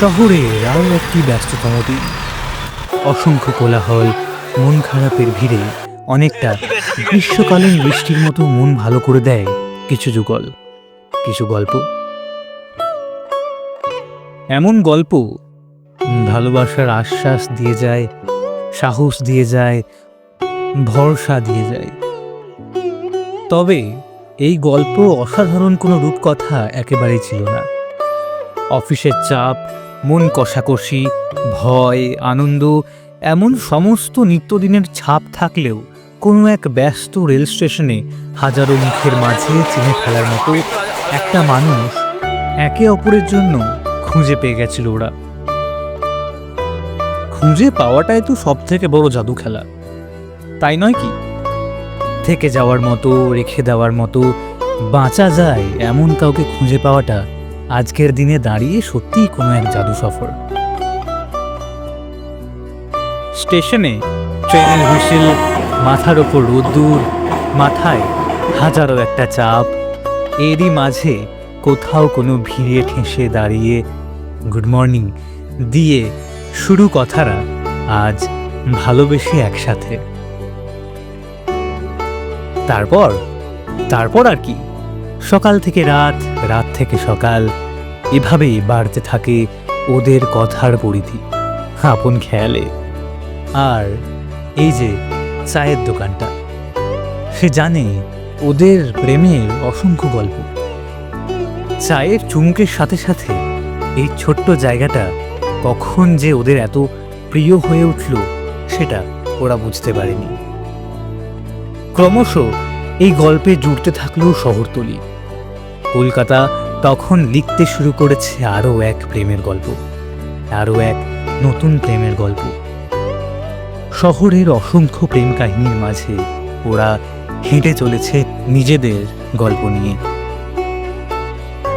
শহরের আরও একটি ব্যস্ততম দিন। অসংখ্য কোলাহল, মন খারাপের ভিড়ে অনেকটা গ্রীষ্মকালীন বৃষ্টির মতো মন ভালো করে দেয় কিছু যুগল। কিছু গল্প। এমন গল্প, ভালোবাসার আশ্বাস দিয়ে যায়, সাহস দিয়ে যায়, ভরসা দিয়ে যায়। তবে এই গল্প অসাধারণ কোনো রূপকথা একেবারেই ছিল না। অফিসের চাপ, মন কষাকষি, ভয়, আনন্দ, এমন সমস্ত নিত্যদিনের ছাপ থাকলেও কোনো এক ব্যস্ত রেল স্টেশনে হাজারো মুখের মাঝে চিনে ফেলার মতো একটা মানুষ একে অপরের জন্য খুঁজে পেয়ে গেছিল ওরা। খুঁজে পাওয়াটাই তো সব থেকে বড় জাদু খেলা। তাই নয় কি? থেকে যাওয়ার মতো, রেখে দেওয়ার মতো, বাঁচা যায় এমন কাউকে খুঁজে পাওয়াটা আজকের দিনে দাঁড়িয়ে সত্যিই কোনো এক জাদু সফর স্টেশনে ট্রেনের হুইসেল, মাথার ওপর রোদ্দুর, মাথায় হাজারো একটা চাপ। এরই মাঝে কোথাও কোনো ভিড়ে ঠেসে দাঁড়িয়ে গুড মর্নিং দিয়ে শুরু কথারা আজ ভালোবেসে একসাথে। তারপর তারপর আর কি? সকাল থেকে রাত রাত থেকে সকাল। এভাবেই বাড়তে থাকে ওদের কথার পরিধি। আপন খেয়ালে। আর এই যে চায়ের দোকানটা, সে জানে ওদের প্রেমের অসংখ্য গল্প। চায়ের চুমুকের সাথে সাথে এই ছোট্ট জায়গাটা কখন যে ওদের এত প্রিয় হয়ে উঠল, সেটা ওরা বুঝতে পারেনি। ক্রমশ এই গল্পে জুড়তে থাকল শহরতলি। কলকাতা তখন লিখতে শুরু করেছে আরও এক প্রেমের গল্প, আরও এক নতুন প্রেমের গল্প। শহরের অসংখ্য প্রেম কাহিনীর মাঝে ওরা হেঁটে চলেছে নিজেদের গল্প নিয়ে।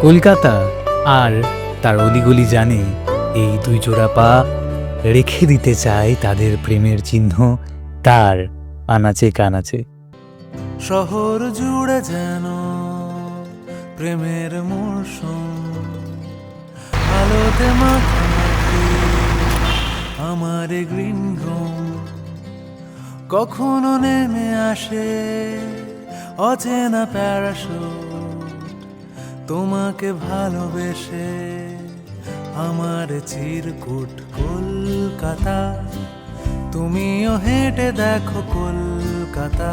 কলকাতা আর তার অলিগলি জানে এই দুই জোড়া পা রেখে দিতে চায় তাদের প্রেমের চিহ্ন তার আনাচে কানাচে। শহর জুড়ে যেন প্রেমের মরশুম। আলোতে মাখামাখি আমার গ্রিন রুম কখনো নেমে আসে অচেনা প্যারাশুট। তোমাকে ভালোবেসে আমার চিরকুট কলকাতা। তুমিও হেঁটে দেখো কলকাতা।